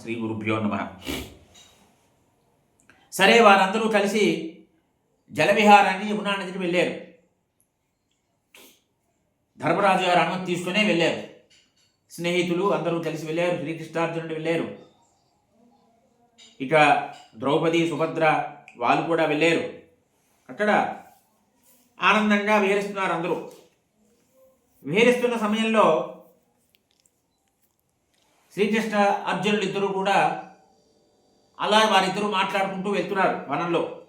శ్రీ గురుభ్యో నమ. సరే వారందరూ కలిసి జలవిహారాన్ని యమునా నదికి వెళ్ళారు. ధర్మరాజు గారు అనుమతి తీసుకునే వెళ్ళారు. స్నేహితులు అందరూ కలిసి వెళ్ళారు. శ్రీకృష్ణార్జునుడు వెళ్ళారు. ఇక ద్రౌపది సుభద్ర వాళ్ళు కూడా వెళ్ళారు. అక్కడ ఆనందంగా విహరిస్తున్నారు అందరూ. విహరిస్తున్న సమయంలో శ్రీకృష్ణ అర్జునులు ఇద్దరు కూడా అలా వారిద్దరూ మాట్లాడుకుంటూ వెళ్తున్నారు వనంలో.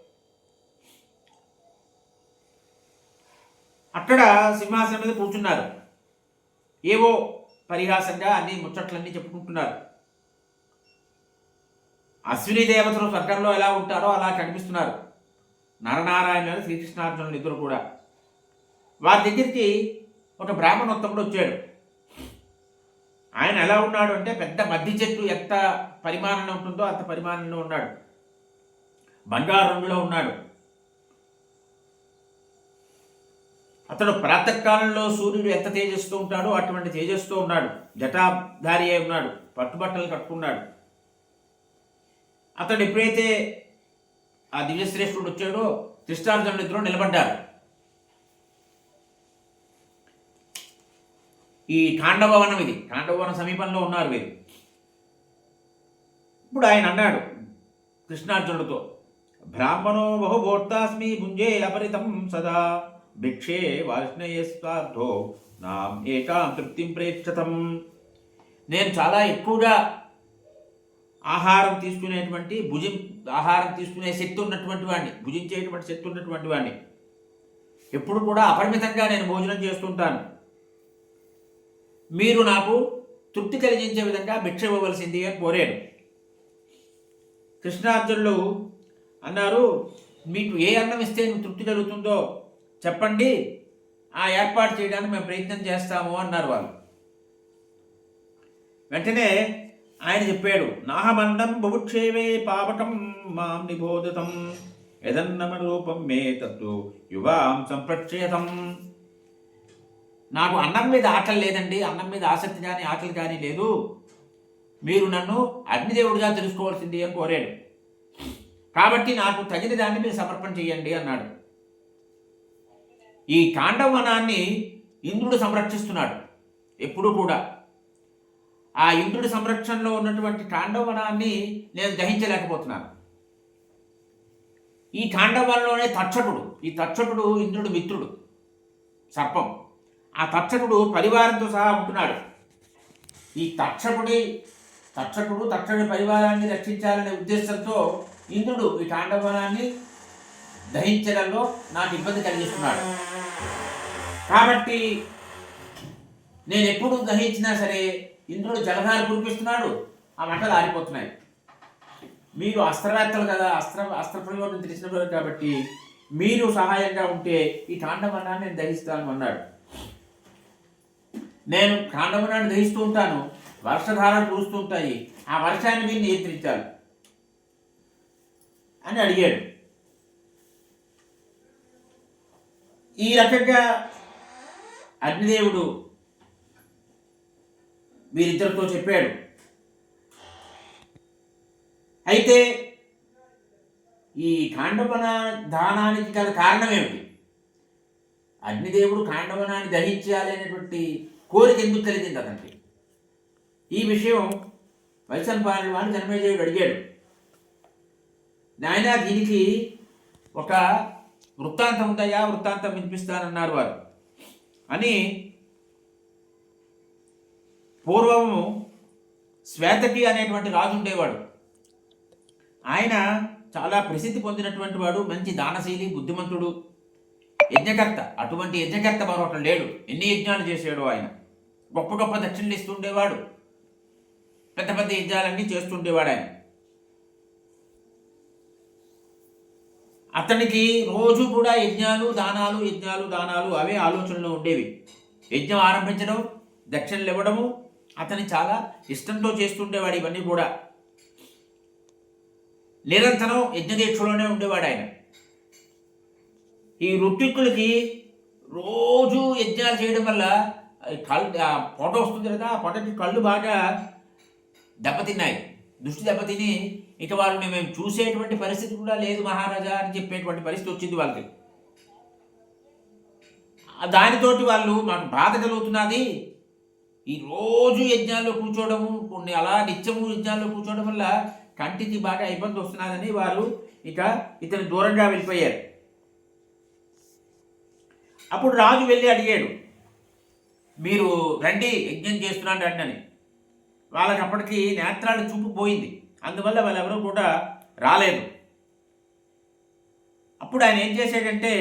అక్కడ సింహాసనం మీద కూర్చున్నారు. ఏవో పరిహాసంగా అన్ని ముచ్చట్లన్నీ చెప్పుకుంటున్నారు. అశ్విని దేవతలు స్వర్గంలో ఎలా ఉంటారో అలా కనిపిస్తున్నారు. నరనారాయణులు శ్రీకృష్ణార్జునులు ఇద్దరు కూడా. వారి దగ్గరికి ఒక బ్రాహ్మణోత్తముడు వచ్చాడు. ఆయన ఎలా ఉన్నాడు అంటే పెద్ద మద్ది చెట్టు ఎంత పరిమాణంలో ఉంటుందో అంత పరిమాణంలో ఉన్నాడు. బంగారు రంగులో ఉన్నాడు. అతడు ప్రాతకాలంలో సూర్యుడు ఎంత తేజస్తో ఉంటాడో అటువంటి తేజస్తో ఉన్నాడు. జటాధారి అయి ఉన్నాడు. పట్టుబట్టలు కట్టుకున్నాడు. అతడు ఎప్పుడైతే ఆ దివ్యశ్రేష్ఠుడు వచ్చాడో కృష్ణార్జునుడు ఇద్దరు నిలబడ్డారు. ఈ కాండవవనం ఇది. కాండవవనం సమీపంలో ఉన్నారు వీరు. ఇప్పుడు ఆయన అన్నాడు కృష్ణార్జునుడితో బ్రాహ్మణో బహుభోర్తాస్మి భుంజే అపరితం సదా. భిక్షే వాష్ణయస్వార్థో నాం ఏకాం తృప్తిం ప్రేక్షతం నేను చాలా ఎక్కువగా ఆహారం తీసుకునేటువంటి భుజం ఆహారం తీసుకునే శక్తి ఉన్నటువంటి వాడిని భుజించేటువంటి శక్తి ఉన్నటువంటి వాడిని ఎప్పుడు కూడా అపరిమితంగా నేను భోజనం చేస్తుంటాను. మీరు నాకు తృప్తి కలిగించే విధంగా భిక్ష ఇవ్వవలసింది అని కోరాడు. కృష్ణార్జునులు అన్నారు మీకు ఏ అన్నం ఇస్తే తృప్తి కలుగుతుందో చెప్పండి. ఆ ఏర్పాటు చేయడానికి మేము ప్రయత్నం చేస్తాము అన్నారు వాళ్ళు. వెంటనే ఆయన చెప్పాడు నాహమన్నం బుభుక్షేవే పాపకం మాం నిబోధతం. యదన్నమ రూపం మే తత్తు యువాం సంప్రక్షేతం. నాకు అన్నం మీద ఆటలు లేదండి అన్నం మీద ఆసక్తి కానీ ఆటలు కానీ లేదు. మీరు నన్ను అగ్నిదేవుడిగా తెలుసుకోవాల్సింది అని కోరాడు. కాబట్టి నాకు తగిన దాన్ని మీరు సమర్పణ చేయండి అన్నాడు. ఈ కాండవనాన్ని ఇంద్రుడు సంరక్షిస్తున్నాడు. ఎప్పుడూ కూడా. ఆ ఇంద్రుడి సంరక్షణలో ఉన్నటువంటి కాండవనాన్ని నేను దహించలేకపోతున్నాను. ఈ కాండవనంలోనే తక్షకుడు ఈ తక్షకుడు ఇంద్రుడు మిత్రుడు సర్పం. ఆ తక్షకుడు పరివారంతో సహా ఉంటున్నాడు. ఈ తక్షకుడి తక్షకుడు తక్షకుడి పరివారాన్ని రక్షించాలనే ఉద్దేశంతో ఇంద్రుడు ఈ తాండవనాన్ని దహించడంలో నాకు ఇబ్బంది కలిగిస్తున్నాడు. కాబట్టి నేను ఎప్పుడు దహించినా సరే ఇంద్రుడు జలధార కురిపిస్తున్నాడు. ఆ మంటలు ఆరిపోతున్నాయి. మీరు అస్త్రవేత్తలు కదా అస్త్ర అస్త్ర ప్రయోగం తెలిసిన కాబట్టి మీరు సహాయంగా ఉంటే ఈ తాండవనాన్ని నేను దహిస్తాను అన్నాడు. నేను కాండమునాన్ని దహిస్తూ ఉంటాను. వర్షధారలు కురుస్తుంటాయి. ఆ వర్షాన్ని మీరు నియంత్రించాలి. అని అడిగాడు. ఈ రకంగా అగ్నిదేవుడు వీరిద్దరితో చెప్పాడు. అయితే ఈ కాండవన దానానికి గల కారణం ఏమిటి? అగ్నిదేవుడు కాండవనాన్ని దహించాలి అనేటువంటి కోరిక ఎందుకు కలిగింది అతనికి? ఈ విషయం వైశంపాయన వాడిని జన్మేజయుడు అడిగాడు. నాయన దీనికి ఒక వృత్తాంతం ఉందయ్యా వృత్తాంతం వినిపిస్తానన్నారు వారు. అని పూర్వము శ్వేతకి అనేటువంటి రాజు ఉండేవాడు. ఆయన చాలా ప్రసిద్ధి పొందినటువంటి వాడు మంచి దానశీలి బుద్ధిమంతుడు యజ్ఞకర్త. అటువంటి యజ్ఞకర్త మరొకటి లేడు. ఎన్ని యజ్ఞాలు చేశాడు ఆయన. గొప్ప గొప్ప దక్షిణలు ఇస్తుండేవాడు. పెద్ద పెద్ద యజ్ఞాలన్నీ చేస్తుండేవాడు ఆయన అతనికి రోజు కూడా యజ్ఞాలు దానాలు యజ్ఞాలు దానాలు అవే ఆలోచనలో ఉండేవి. యజ్ఞం ఆరంభించడం దక్షిణలు ఇవ్వడము అతని చాలా ఇష్టంతో చేస్తుండేవాడు ఇవన్నీ కూడా. నిరంతరం యజ్ఞదీక్షలోనే ఉండేవాడు ఆయన ఈ ఋత్విక్కులకి రోజు యజ్ఞాలు చేయడం వల్ల కళ్ళు పొట వస్తుంది కదా ఆ పొటకి కళ్ళు బాగా దెబ్బతిన్నాయి. దృష్టి దెబ్బతిని ఇక వాళ్ళని మేము చూసేటువంటి పరిస్థితి కూడా లేదు మహారాజా అని చెప్పేటువంటి పరిస్థితి వచ్చింది వాళ్ళకి. దానితోటి వాళ్ళు మాకు బాధ కలుగుతున్నది. ఈ రోజు యజ్ఞాల్లో కూర్చోవడము కొన్ని అలా నిత్యము యజ్ఞాల్లో కూర్చోవడం వల్ల కంటికి బాగా ఇబ్బంది వస్తున్నదని వారు ఇక ఇతను దూరంగా వెళ్ళిపోయారు. అప్పుడు రాజు వెళ్ళి అడిగాడు మీరు రండి యజ్ఞం చేస్తున్నాను రండి అని. వాళ్ళకి అప్పటికి నేత్రాలు చూపు పోయింది. అందువల్ల వాళ్ళెవరూ కూడా రాలేదు. అప్పుడు ఆయన ఏం చేశాడంటే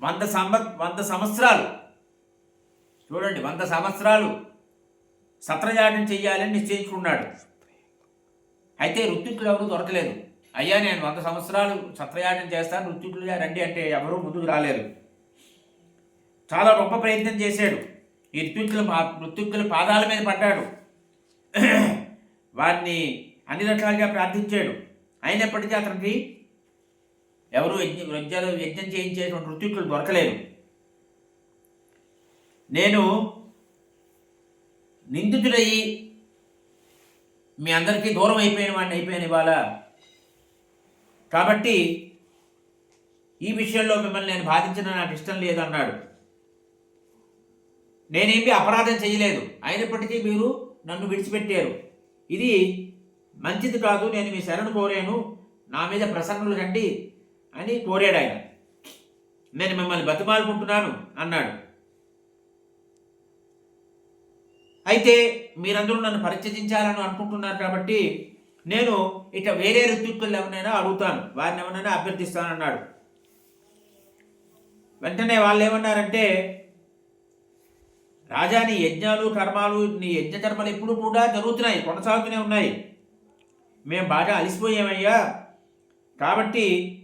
వంద సంవ వంద సంవత్సరాలు చూడండి వంద సంవత్సరాలు సత్రజాటం చెయ్యాలని నిశ్చయించుకున్నాడు. అయితే ఋత్వికులు ఎవరు దొరకలేదు. అయ్యా నేను వంద సంవత్సరాలు సత్రయాటం చేస్తాను ఋత్వికులుగా రండి అంటే ఎవరూ ముందుకు రాలేరు చాలా గొప్ప ప్రయత్నం చేశాడు. ఈ ఋత్వికుల పా- పాదాల మీద పడ్డాడు. వారిని అన్ని రకాలుగా ప్రార్థించాడు. అయినప్పటికీ అతనికి ఎవరు యజ్ఞ యజ్ఞాలు యజ్ఞం చేయించేటువంటి ఋత్వికులు దొరకలేదు. నేను నిందితుడయ్యి మీ అందరికీ దూరం అయిపోయిన వాడిని అయిపోయాను ఇవాళ. కాబట్టి ఈ విషయంలో మిమ్మల్ని నేను బాధించడం నాకు ఇష్టం లేదన్నాడు నేనేమి అపరాధం చేయలేదు. అయినప్పటికీ మీరు నన్ను విడిచిపెట్టారు. ఇది మంచిది కాదు నేను మీ శరణు కోరాను నా మీద ప్రసన్నులు రండి అని కోరాడు ఆయన. నేను మిమ్మల్ని బతిమాలుకుంటున్నాను అన్నాడు. అయితే మీరందరూ నన్ను పరిచయించాలని అనుకుంటున్నారు కాబట్టి నేను ఇక వేరే ఋతుక్కులు ఎవరినైనా అడుగుతాను. వారిని ఎవరినైనా అభ్యర్థిస్తానన్నాడు. వెంటనే వాళ్ళు ఏమన్నారంటే రాజా నీ యజ్ఞాలు కర్మాలు నీ యజ్ఞ కర్మలు ఎప్పుడు కూడా జరుగుతున్నాయి కొనసాగుతూనే ఉన్నాయి. మేము బాగా అలసిపోయామయ్యా. కాబట్టి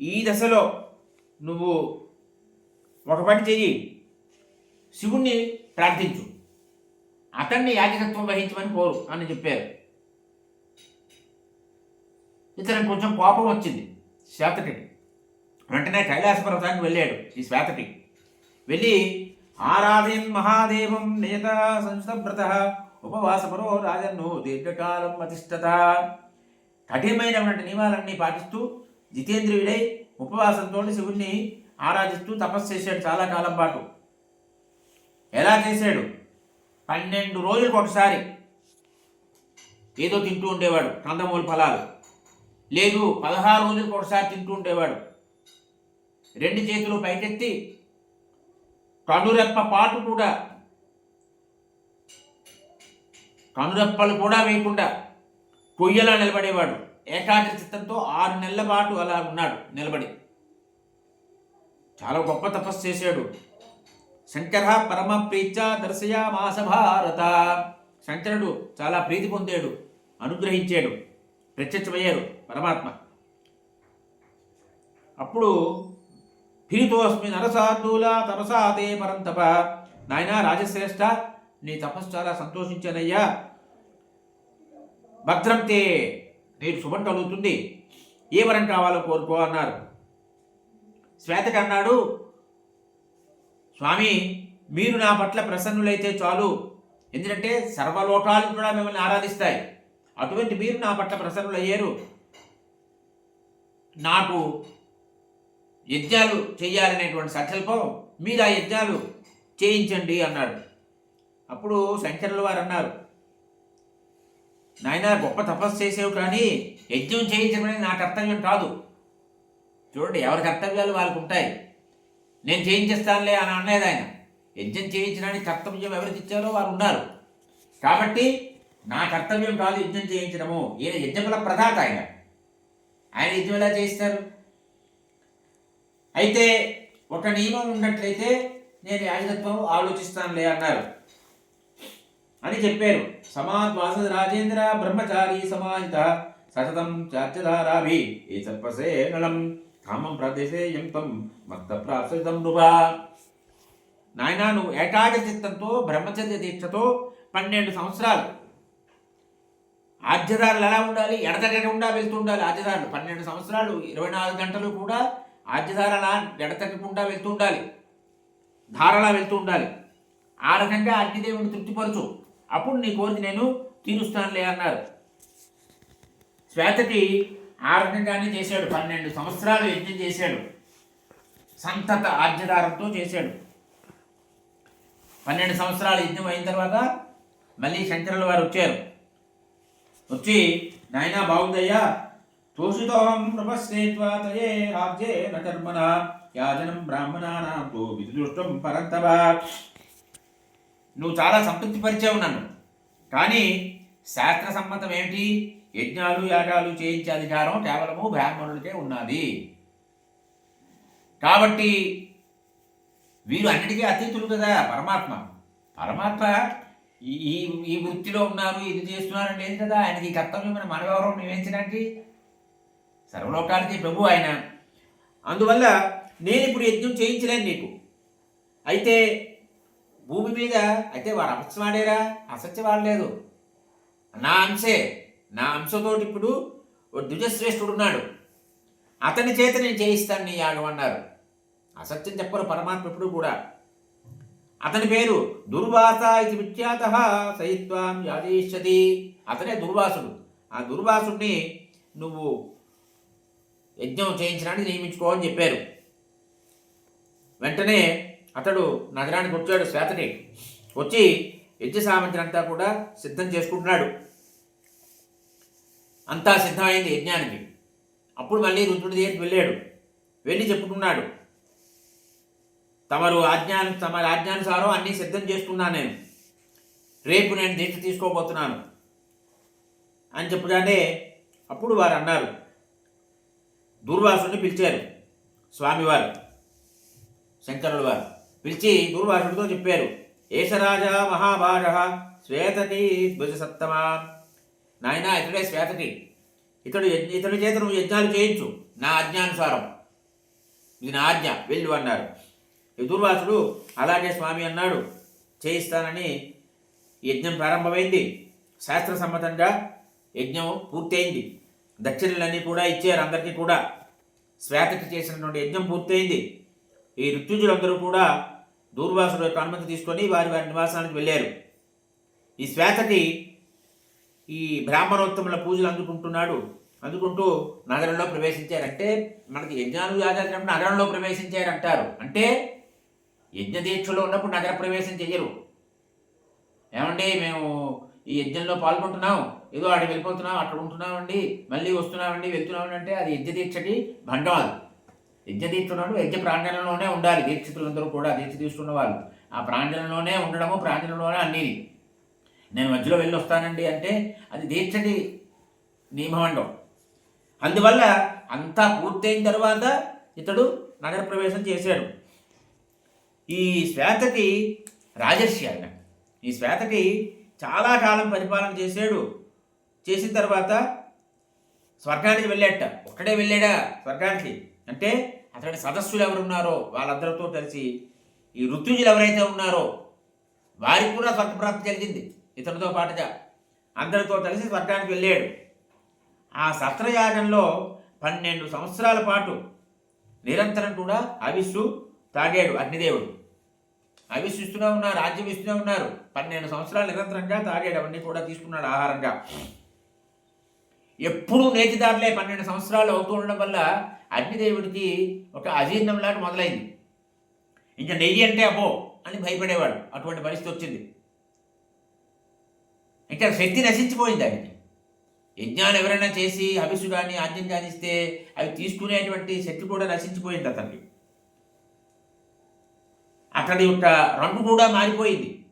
ఈ దశలో నువ్వు ఒక పని చెయ్యి. శివుణ్ణి ప్రార్థించు. అతన్ని యాజకత్వం వహించమని కోరు అని చెప్పారు. ఇతనికి కొంచెం కోపం వచ్చింది శ్వేతకి. వెంటనే కైలాస పర్వతానికి వెళ్ళాడు ఈ శ్వేతకి. వెళ్ళి ఆరాధయన్ మహాదేవం నేత సంస్థవ్రత ఉపవాసపరో రాజన్ను దీర్ఘకాలం అతిష్టత కఠినమైనటువంటి నియమాలన్నీ పాటిస్తూ జితేంద్రియుడై ఉపవాసంతో శివుణ్ణి ఆరాధిస్తూ తపస్సు చేశాడు చాలా కాలం పాటు. ఎలా చేశాడు? పన్నెండు రోజులకు ఒకసారి. ఏదో తింటూ ఉండేవాడు కందమూల ఫలాలు. లేదు పదహారు రోజులకు ఒకసారి తింటూ ఉండేవాడు. రెండు చేతులు పైకెత్తి కనురెప్ప పాటు కూడా. కనురెప్పలు కూడా వేయకుండా కొయ్యలా నిలబడేవాడు. ఏకాగ్ర చిత్తంతో ఆరు నెలల పాటు అలా ఉన్నాడు నిలబడి. చాలా గొప్ప తపస్సు చేశాడు. శంకర పరమ ప్రీత్యా దర్శయా మాసభారత. శంకరుడు చాలా ప్రీతి పొందాడు అనుగ్రహించాడు ప్రత్యక్షమయ్యారు పరమాత్మ. అప్పుడు ఫిరితోస్మి నరసార్దూల తపసాతే పరంతప నాయన రాజశ్రేష్ఠ నీ తపస్సు చాలా సంతోషించానయ్యా. భద్రం తే నేను శుభం కలుగుతుంది ఏ వరం కావాలో కోరుకో అన్నారు. శ్వేతకి అన్నాడు స్వామి మీరు నా పట్ల ప్రసన్నులైతే చాలు. ఎందుకంటే సర్వలోకాలు కూడా మిమ్మల్ని ఆరాధిస్తాయి. అటువంటి మీరు నా పట్ల ప్రసన్నులయ్యారు. నాకు యజ్ఞాలు చేయాలనేటువంటి సంకల్పం మీరు ఆ యజ్ఞాలు చేయించండి అన్నాడు. అప్పుడు శంకరుల వారు అన్నారు నాయన గొప్ప తపస్సు చేసేవు కానీ యజ్ఞం చేయించడం నా కర్తవ్యం కాదు. చూడండి ఎవరి కర్తవ్యాలు వాళ్ళకు ఉంటాయి. నేను చేయించేస్తానులే అని అన్నది ఆయన. యజ్ఞం చేయించడానికి కర్తవ్యం ఎవరికి ఇచ్చారో వారు ఉన్నారు. కాబట్టి నా కర్తవ్యం కాదు యజ్ఞం చేయించడము. ఈయన యజ్ఞముల ప్రధాత ఆయన. ఆయన యజ్ఞం ఎలా చేయిస్తారు? అయితే ఒక నియమం ఉన్నట్లయితే నేను యాజకత్వం ఆలోచిస్తానులే అన్నారు. అని చెప్పారు. సమాద్వాస రాజేంద్ర బ్రహ్మచారి సమాహిత సతతం చార్చధారాభి ఏ సర్పసే నలం కామం ప్రదేశే యంతం మత్త ప్రాప్సితం నృభా నాయనా నువ్వు ఏకాగ్ర చిత్తంతో బ్రహ్మచర్య దీక్షతో పన్నెండు సంవత్సరాలు ఆద్యదారులు ఎలా ఉండాలి? ఎడతెగకుండా వెళ్తూ ఉండాలి ఆద్యదారులు పన్నెండు సంవత్సరాలు ఇరవై నాలుగు గంటలు కూడా ఆద్యధారణ ఎడతెక్కకుండా వెళ్తూ ఉండాలి ధారలా వెళ్తూ ఉండాలి ఆ రకంగా అగ్నిదేవుని తృప్తిపరచు. అప్పుడు నీ కోరిక నేను తీరుస్తానులే అన్నారు. శ్వేతకి ఆ రకంగానే చేశాడు. పన్నెండు సంవత్సరాలు యజ్ఞం చేశాడు. సంతత ఆజ్ఞదారంతో చేశాడు. పన్నెండు సంవత్సరాలు యజ్ఞం అయిన తర్వాత మళ్ళీ శంకరుల వారు వచ్చారు. వచ్చి నాయనా బాగుందయ్యా. తోషితోహం నృపశ్చేత్వా తయే రాజ్యే నర్మణ యాజనం బ్రాహ్మణానాం తో విదుష్టం పరంతవ నువ్వు చాలా సంతృప్తి పరిచావు నన్ను. కానీ శాస్త్ర సమ్మతం ఏమిటి యజ్ఞాలు యాగాలు చేయించే అధికారం కేవలము బ్రాహ్మణులకే ఉన్నది. కాబట్టి వీరు అన్నిటికీ అతీతులు కదా పరమాత్మ. పరమాత్మ ఈ ఈ ఈ వృత్తిలో ఉన్నారు ఇది చేస్తున్నారు లేదు కదా? ఆయనకి ఈ కర్తవ్యం మన మనవెవరం నివేదించడానికి సర్వలోకానికి ప్రభు ఆయన. అందువల్ల నేను ఇప్పుడు యజ్ఞం చేయించలేను నీకు. అయితే భూమి మీద అయితే వారు అసత్యం ఆడారా? అసత్యం వాడలేదు నా అంశే నా అంశతోటి ఇప్పుడు ఓ ద్విజశ్రేష్ఠుడు ఉన్నాడు. అతని చేత నేను చేయిస్తాను నీ యాగం అన్నారు. అసత్యం చెప్పరు పరమాత్మ ఎప్పుడు కూడా. అతని పేరు దుర్వాస ఇది విఖ్యాత సహిత్వాం యాదేశతి అతనే దుర్వాసుడు. ఆ దుర్వాసుడిని నువ్వు యజ్ఞం చేయించడానికి నియమించుకోమని చెప్పారు. వెంటనే అతడు నగరానికి వచ్చాడు శ్వేతని. వచ్చి యజ్ఞ సామంతినంతా కూడా సిద్ధం చేసుకుంటున్నాడు. అంతా సిద్ధమైంది యజ్ఞానికి. అప్పుడు మళ్ళీ రుద్రుడి దగ్గరికి వెళ్ళాడు. వెళ్ళి చెప్పుకున్నాడు. తమరు ఆజ్ఞాను తమ ఆజ్ఞానుసారం అన్నీ సిద్ధం చేసుకున్నాను నేను. రేపు నేను దీక్ష తీసుకోబోతున్నాను అని చెప్పగానే అప్పుడు వారు అన్నారు. దూర్వాసుని పిలిచారు. స్వామివారు శంకరుల వారు పిలిచి దూర్వాసుడితో చెప్పారు ఏషరాజా మహాభాగ శ్వేతకి ధ్వజసత్తమా? నాయన ఇతడే శ్వేతకి. ఇతడు ఇతడి చేత నువ్వు యజ్ఞాలు చేయించు. నా ఆజ్ఞానుసారం. ఇది నా ఆజ్ఞ. వెళ్ళు అన్నారు. ఈ దుర్వాసుడు అలాగే స్వామి అన్నాడు. చేయిస్తానని యజ్ఞం ప్రారంభమైంది. శాస్త్ర సమ్మతంగా యజ్ఞం పూర్తయింది. దక్షిణలన్నీ కూడా ఇచ్చారు. అందరికీ కూడా శ్వేతకి చేసినటువంటి యజ్ఞం పూర్తయింది. ఈ ఋత్యుజులందరూ కూడా దూర్వాసుడు యొక్క అనుమతి తీసుకొని వారి వారి నివాసానికి వెళ్ళారు. ఈ శ్వేతకి ఈ బ్రాహ్మణోత్తముల పూజలు అందుకుంటున్నాడు. అందుకుంటూ నగరంలో ప్రవేశించారంటే మనకి యజ్ఞాలు యాగాలు నగరంలో ప్రవేశించారంటారు. అంటే యజ్ఞ దీక్షలో ఉన్నప్పుడు నగర ప్రవేశం చెయ్యరు. ఏమండి మేము ఈ యజ్ఞంలో పాల్గొంటున్నాం ఏదో ఆడ వెళ్ళిపోతున్నాం అక్కడ ఉంటున్నామండి మళ్ళీ వస్తున్నామండి వెళ్తున్నామండి అంటే అది యజ్ఞ దీక్షకి భండం అది యజ్ఞ దీక్ష యజ్ఞ ప్రాంగణంలోనే ఉండాలి. దీక్షితులందరూ కూడా దీక్ష తీసుకున్న వాళ్ళు. ఆ ప్రాంగణంలోనే ఉండడము ప్రాంగణంలోనే అన్నీ నేను మధ్యలో వెళ్ళి వస్తానండి అంటే అది దీక్షకి నియమమండం అందువల్ల అంతా పూర్తయిన తర్వాత ఇతడు నగర ప్రవేశం చేశాడు. ఈ శ్వేతకి రాజర్షి ఆయన. ఈ శ్వేతకి చాలా కాలం పరిపాలన చేశాడు. చేసిన తర్వాత స్వర్గానికి వెళ్ళాట ఒక్కడే వెళ్ళాడా స్వర్గానికి? అంటే అతడి సదస్సులు ఎవరున్నారో వాళ్ళందరితో కలిసి ఈ ఋతుజులు ఎవరైతే ఉన్నారో వారికి కూడా స్వర్గప్రాప్తి కలిగింది. ఇతనితో పాటుగా అందరితో కలిసి స్వర్గానికి వెళ్ళాడు. ఆ సత్రయాగంలో పన్నెండు సంవత్సరాల పాటు నిరంతరం కూడా అవిస్సు తాగాడు అగ్నిదేవుడు. అవి ఇస్తూనే ఉన్నారు రాజ్యం ఇస్తూనే ఉన్నారు. పన్నెండు సంవత్సరాలు నిరంతరంగా తాగేటవన్నీ కూడా తీసుకున్నాడు ఆహారంగా. ఎప్పుడూ నేతిదారులే పన్నెండు సంవత్సరాలు అవుతూ ఉండడం వల్ల అగ్నిదేవుడికి ఒక అజీర్ణంలాగా మొదలైంది. ఇంకా నెయ్యి అంటే అబ్బో అని భయపడేవాడు. అటువంటి పరిస్థితి వచ్చింది. ఇంకా శక్తి నశించిపోయింది ఆయనకి. యజ్ఞాలు ఎవరైనా చేసి హవిసు కానీ ఆజ్ఞం కానీ ఇస్తే అవి తీసుకునేటువంటి శక్తి కూడా నశించిపోయింది అతనికి. అతడి యొక్క రంగు కూడా మారిపోయింది.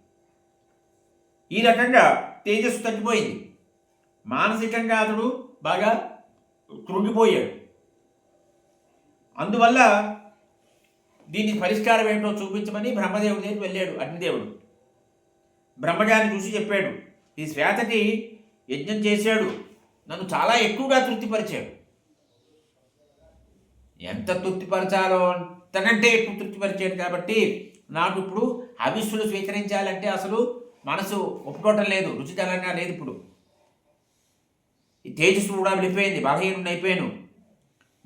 ఈ రకంగా తేజస్సు తగ్గిపోయింది. మానసికంగా అతడు బాగా కృంగిపోయాడు. అందువల్ల దీనికి పరిష్కారం ఏంటో చూపించమని బ్రహ్మదేవుడి దగ్గరికి వెళ్ళాడు అగ్నిదేవుడు. బ్రహ్మగారిని చూసి చెప్పాడు ఈ శ్వేతకి యజ్ఞం చేశాడు. నన్ను చాలా ఎక్కువగా తృప్తిపరిచాడు. ఎంత తృప్తిపరచాలో అంతకంటే ఎక్కువ తృప్తిపరిచాడు కాబట్టి నాకు ఇప్పుడు హవిస్సులు స్వీకరించాలంటే అసలు మనసు ఒప్పుకోవటం లేదు రుచికరంగా లేదు ఇప్పుడు. ఈ తేజస్సు కూడా వెళ్ళిపోయింది బలహీనుడిని అయిపోయాను.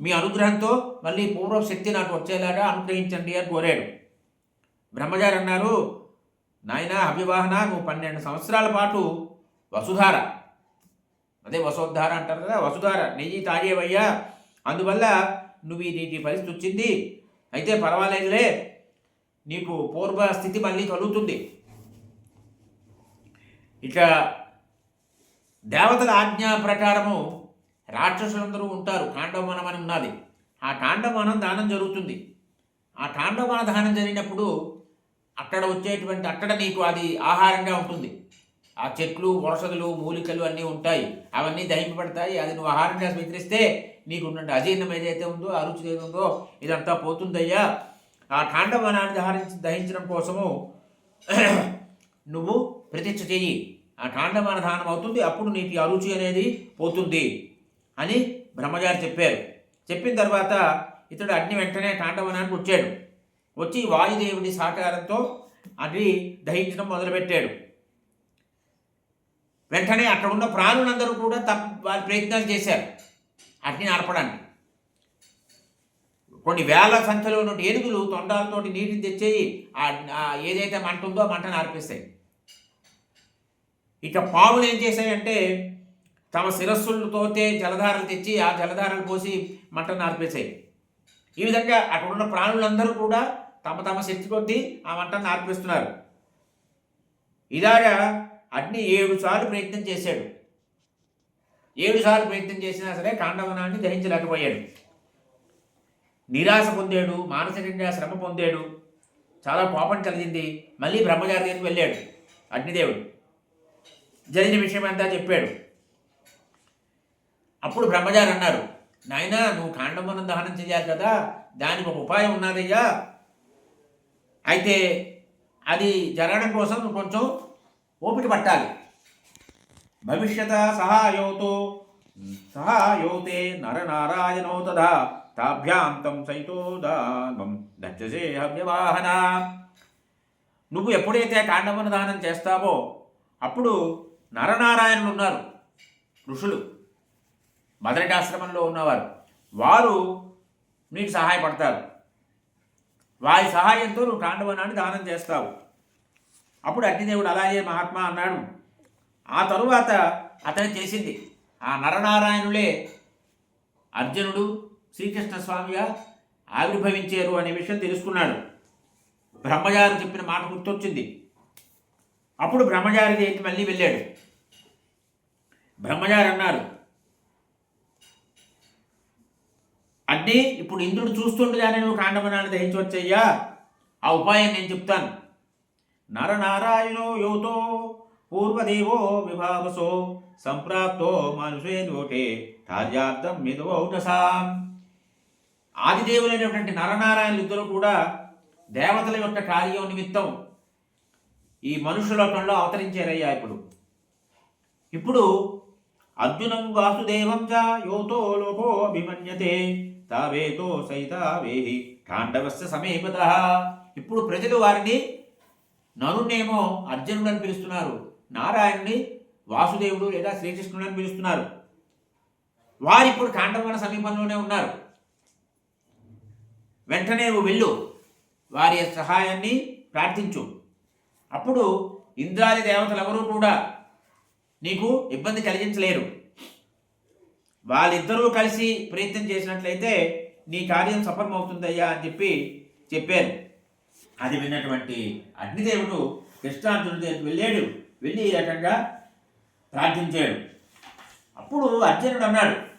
మీ అనుగ్రహంతో మళ్ళీ పూర్వ శక్తి నాకు వచ్చేలాగా అనుగ్రహించండి అని కోరాడు. బ్రహ్మచారి అన్నారు నాయన అభివాహన నువ్వు పన్నెండు సంవత్సరాల పాటు వసుధార. అదే వసోద్ధార అంటారు కదా వసుధార నెయ్యి తాగేవయ్యా. అందువల్ల నువ్వు నీటి పరిస్థితి వచ్చింది. అయితే పర్వాలేదులే నీకు పూర్వ స్థితి మళ్ళీ కలుగుతుంది. ఇక దేవతల ఆజ్ఞా ప్రకారము రాక్షసులందరూ ఉంటారు కాండవనం అని ఉన్నది. ఆ కాండవనం దానం జరుగుతుంది. ఆ కాండవన దానం జరిగినప్పుడు అక్కడ వచ్చేటువంటి అక్కడ నీకు అది ఆహారంగా ఉంటుంది. ఆ చెట్లు వరసదులు మూలికలు అన్నీ ఉంటాయి. అవన్నీ దహింపబడతాయి. అది నువ్వు ఆహారంగా స్వీకరిస్తే నీకు ఉన్న అజీర్ణం ఏదైతే ఉందో ఆ రుచి ఏది ఉందో ఇదంతా పోతుందయ్యా. ఆ కాండవనాన్ని దహరించి దహించడం కోసము నువ్వు ప్రతిష్ఠ చెయ్యి. ఆ కాండమాన దానం అవుతుంది అప్పుడు నీకు అరుచి అనేది పోతుంది అని బ్రహ్మగారు చెప్పారు. చెప్పిన తర్వాత ఇతడు అగ్ని వెంటనే కాండవనానికి వచ్చాడు. వచ్చి వాయుదేవుడి సహకారంతో అది దహించడం మొదలుపెట్టాడు. వెంటనే అక్కడ ఉన్న ప్రాణులందరూ కూడా తప్ప వారి ప్రయత్నాలు చేశారు. అగ్ని ఆర్పడానికి. కొన్ని వేల సంఖ్యలో ఉన్న ఏనుగులు తొండాలతోటి నీటిని తెచ్చేయి ఆ- ఏదైతే మంట ఉందో ఆ మంటను ఆర్పేస్తాయి. ఇక పాములు ఏం చేశాయంటే తమ శిరస్సులతోతే జలధారలు తెచ్చి ఆ జలధారలు పోసి మంటను ఆర్పేశాయి. ఈ విధంగా అక్కడ ఉన్న ప్రాణులందరూ కూడా తమ తమ శక్తి కొద్దీ ఆ మంటను ఆర్పిస్తున్నారు. ఇలాగా అగ్ని ఏడు సార్లు ప్రయత్నం చేశాడు. ఏడు సార్లు ప్రయత్నం చేసినా సరే కాండవనాన్ని దహించలేకపోయాడు. నిరాశ పొందాడు మానసికంగా శ్రమ పొందాడు చాలా కోపం కలిగింది. మళ్ళీ బ్రహ్మచారి దగ్గరికి వెళ్ళాడు అగ్నిదేవుడు. జరిగిన విషయం అంతా చెప్పాడు. అప్పుడు బ్రహ్మచారి అన్నారు నాయనా నువ్వు కాండమనం దహనం చేయాలి కదా దానికి ఒక ఉపాయం ఉన్నదయ్యా. అయితే అది జరగడం కోసం కొంచెం ఓపిక పట్టాలి. భవిష్యత సహాయోతో సహాయోతే నరనారాయణో తదా. తాభ్యాంతం సైతోదానం దచ్చసే హవ్యవాహన. నువ్వు ఎప్పుడైతే కాండవన దానం చేస్తావో అప్పుడు నరనారాయణులు ఉన్నారు ఋషులు. మదరికాశ్రమంలో ఉన్నవారు. వారు నీకు సహాయపడతారు. వారి సహాయంతో నువ్వు కాండవనాన్ని దానం చేస్తావు. అప్పుడు అగ్నిదేవుడు అలాగే మహాత్మా అన్నాడు. ఆ తరువాత అతను చేసింది. ఆ నరనారాయణులే అర్జునుడు శ్రీకృష్ణ స్వామిగా ఆవిర్భవించారు అనే విషయం తెలుసుకున్నాడు. బ్రహ్మజారు చెప్పిన మాట గుర్తొచ్చింది. అప్పుడు బ్రహ్మజారి దగ్గరికి మళ్ళీ వెళ్ళాడు. బ్రహ్మజారి అన్నారు అగ్ని ఇప్పుడు ఇంద్రుడు చూస్తుండగానే నువ్వు కాండమనాన్ని దహించవచ్చయ్యా. ఆ ఉపాయం నేను చెప్తాను. నరనారాయణో యోతో పూర్వదేవో విభావసో సంప్రాప్తో మనుషే నోటే కార్యార్థం మిదవౌటసాం ఆదిదేవులైనటువంటి నరనారాయణులు ఇద్దరు కూడా దేవతల యొక్క కార్యం నిమిత్తం ఈ మనుషులోకంలో అవతరించారయ్యా ఇప్పుడు. ఇప్పుడు అర్జునం వాసుదేవం చ యోతో లోకో అభిమన్యతే తావేతో సైతావేహి కాండవస్య సమీపత. ఇప్పుడు ప్రజలు వారిని నరుణ్ణేమో అర్జునుడు అని పిలుస్తున్నారు నారాయణుని వాసుదేవుడు లేదా శ్రీకృష్ణుడు అని పిలుస్తున్నారు. వారిప్పుడు కాండవన సమీపంలోనే ఉన్నారు. వెంటనే నువ్వు వెళ్ళు. వారి సహాయాన్ని ప్రార్థించు. అప్పుడు ఇంద్రాది దేవతలు ఎవరూ కూడా నీకు ఇబ్బంది కలిగించలేరు. వాళ్ళిద్దరూ కలిసి ప్రయత్నం చేసినట్లయితే నీ కార్యం సఫలమవుతుందయ్యా అని చెప్పి చెప్పారు. అది విన్నటువంటి అగ్నిదేవుడు కృష్ణార్జునుడి దగ్గరికి వెళ్ళాడు. వెళ్ళి ఈ రకంగా ప్రార్థించాడు. అప్పుడు అర్జునుడు అన్నాడు